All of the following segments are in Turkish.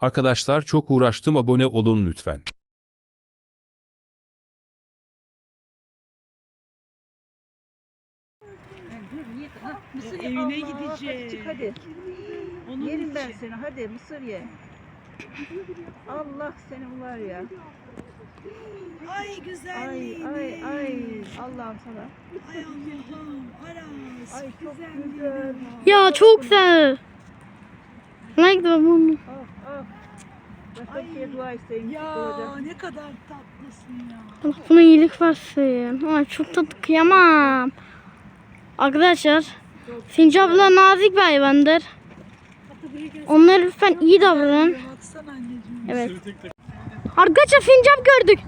Arkadaşlar çok uğraştım abone olun lütfen. Mısır ye. Evine Allah, gideceğiz. Hadi çık hadi. Onun Yerim ben için. seni. Hadi mısır ye. Allah senin var ya. Ay Ay güzelliğine. ay ay. Allah'ım sana. Ay Allah'ım. Aras. Ay çok güzel. Ya çok güzel. Like bunu. Ah ah. Başka. Ya ne kadar tatlısın ya. Allah buna iyilik versin. Ay çok tatlı kıyamam. Arkadaşlar sincaplar nazik bir hayvandır. Onlara lütfen iyi davranın. Evet. Arkadaşlar sincap gördük.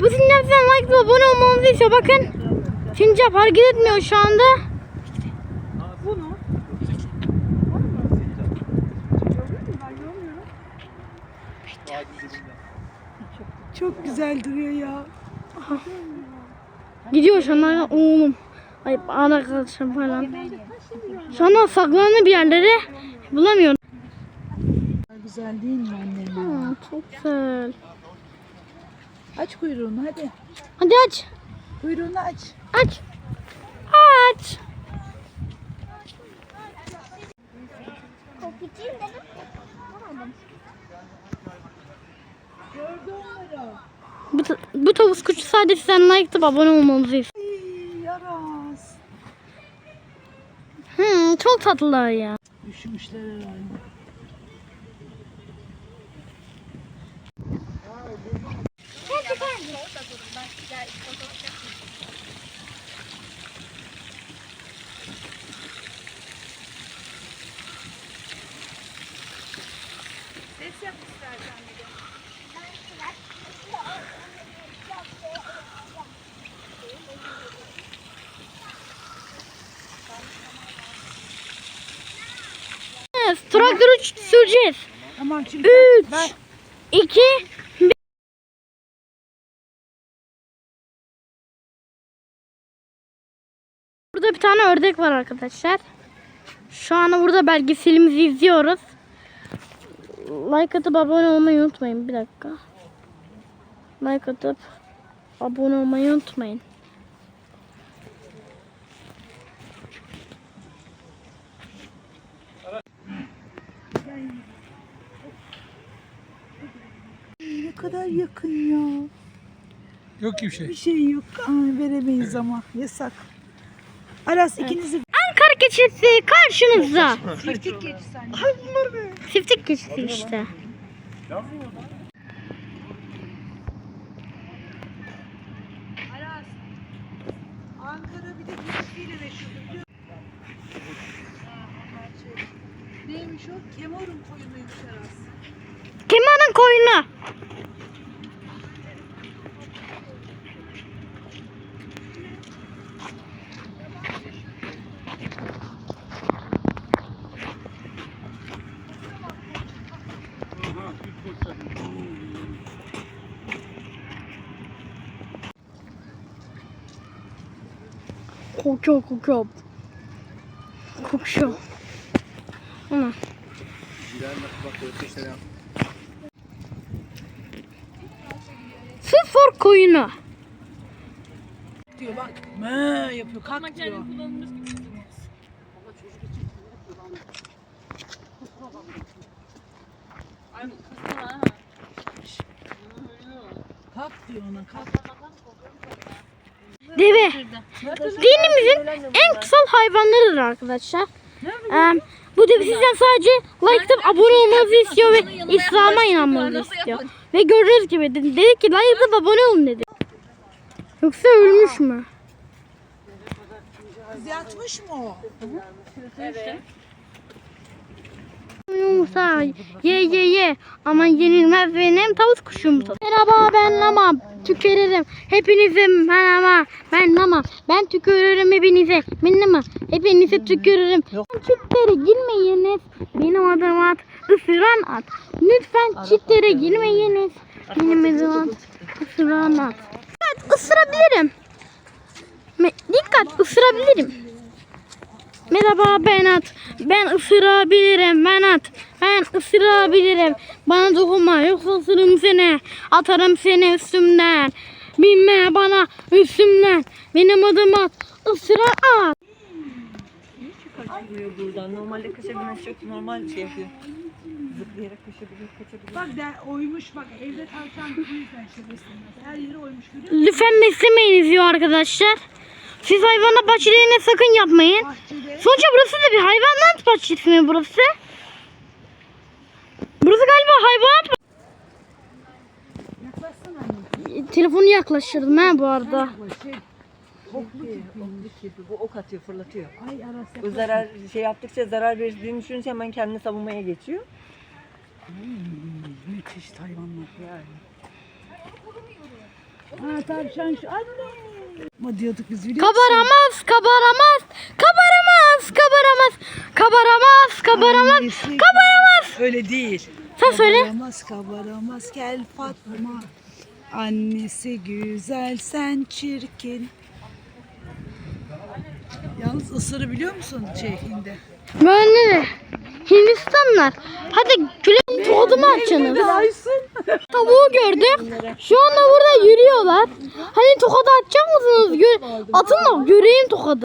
Bu sincaptan like ve abone olmanızı istiyor. Bakın. Sincap hareket etmiyor şu anda. Çok güzel duruyor ya. Gidiyor şu anda oğlum. Ay arkadaşım falan. Şu anda saklandı bir yerlere. Bulamıyorum. Güzel değil mi annem? Aa, çok güzel. Aç kuyruğunu hadi. Hadi aç. Kuyruğunu aç. Aç. Aç. Gördü onları. Bu, bu tavus kuşu sadece sen like atıp abone olmanızı istiyor. Hmm, çok tatlılar ya. Üşümüşler herhalde. Evet, traktörü süreceğiz. Tamam şimdi 3, ver. 2, Burada bir tane ördek var arkadaşlar. Şu anda burada belgeselimizi izliyoruz. Like atıp abone olmayı unutmayın. Bir dakika. Like atıp abone olmayı unutmayın. Ne kadar yakın ya. Yok ki bir şey. Bir şey yok. Ay, veremeyiz ama yasak. Aras ikinizi Ankara keçisi karşınızda. Çiftlik geçsi anne. Çiftlik keçisi işte. Aras. Ankara bir de keçisiyle biliyor musun? Neymiş o? Kemorun koyunuymuş Aras. Kemal'in koyunu. Kokuyor kokuyor. Kokuyor. Ana. Sıfır koyunu. Diyor bak. Mö yapıyor. Kalk diyor. Kalk diyor ona kalk. Deve. Dinimizin en kutsal hayvanlarıdır arkadaşlar. Ee, bu deve sizden sadece like atıp abone olmanızı istiyor ve İslam'a inanmanızı istiyor. Ve gördüğünüz gibi dedi, dedi ki like atıp abone olun dedi. Yoksa ölmüş mü? Kız yatmış mı o? Yumurta ye ye ye ama yenilmez benim tavus kuşu yumurtası. Merhaba ben Lama tükürürüm hepinize merhaba ben Lama ben tükürürüm hepinize benim hepinize tükürürüm. Çitlere girmeyiniz benim adım at ısıran at. Lütfen çitlere girmeyiniz benim adım at ısıran at. Dikkat ısırabilirim. Me- Dikkat ısırabilirim. Merhaba ben at. Ben ısırabilirim ben at. Ben ısırabilirim. Bana dokunma yoksa ısırırım seni. Atarım seni üstümden. Binme bana üstümden. Benim adım at. Isıra at. Kaçırıyor buradan. Normalde kaçabilmesi çok normal şey yapıyor. Zıplayarak kaçabilir, kaçabilir. Bak de oymuş bak evde tavşan bu yüzden işte beslenmez. Her yeri oymuş görüyor musun? Lütfen beslemeyin diyor arkadaşlar. Siz hayvanat bahçelerine sakın yapmayın. Bahçede. Sonuçta burası da bir hayvanat bahçesi mi burası? Burası galiba hayvanat anne. Telefonu yaklaştırdım ha bu arada. Bu şey. Kirpi, bu ok atıyor, fırlatıyor. Ay arası. Bu zarar şey yaptıkça zarar verdiğini düşününce hemen kendini savunmaya geçiyor. Müthiş hayvanlar. Ha tavşan şu anne. Ama diyorduk biz biliyor? Kabaramaz, kabaramaz, kabaramaz, kabaramaz, kabaramaz, kabaramaz. Kabaramaz. Öyle değil. Sen söyle. Kabaramaz kabaramaz gel Fatma. Annesi güzel sen çirkin. Yalnız ısırı biliyor musun şey hindi? Böyle Hindistanlar. Hadi gülen tohumu açınız. Tavuğu gördük. Şu anda burada yürüyorlar. Hani tokadı atacak mısınız? Gör Atın da göreyim tokadı.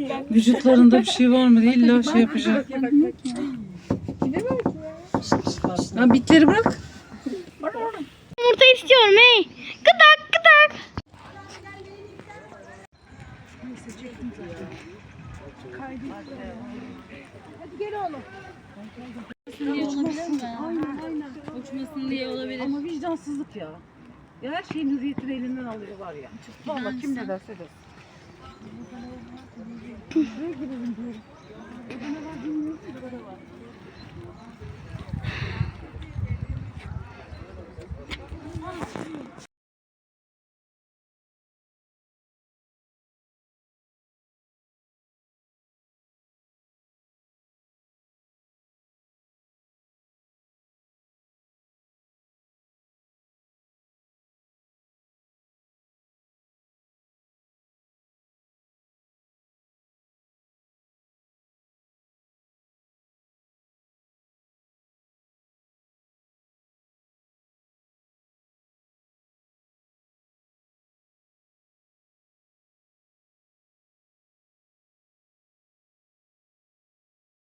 Vücutlarında bir şey var mı? İlla şey yapacak. Ha, bitleri bırak. Yumurta istiyorum hey. Gıdak gıdak. Ama vicdansızlık ya. Ya her şeyin hürriyetini elinden alıyorlar ya. Vallahi kim ne derse desin. Выглядит.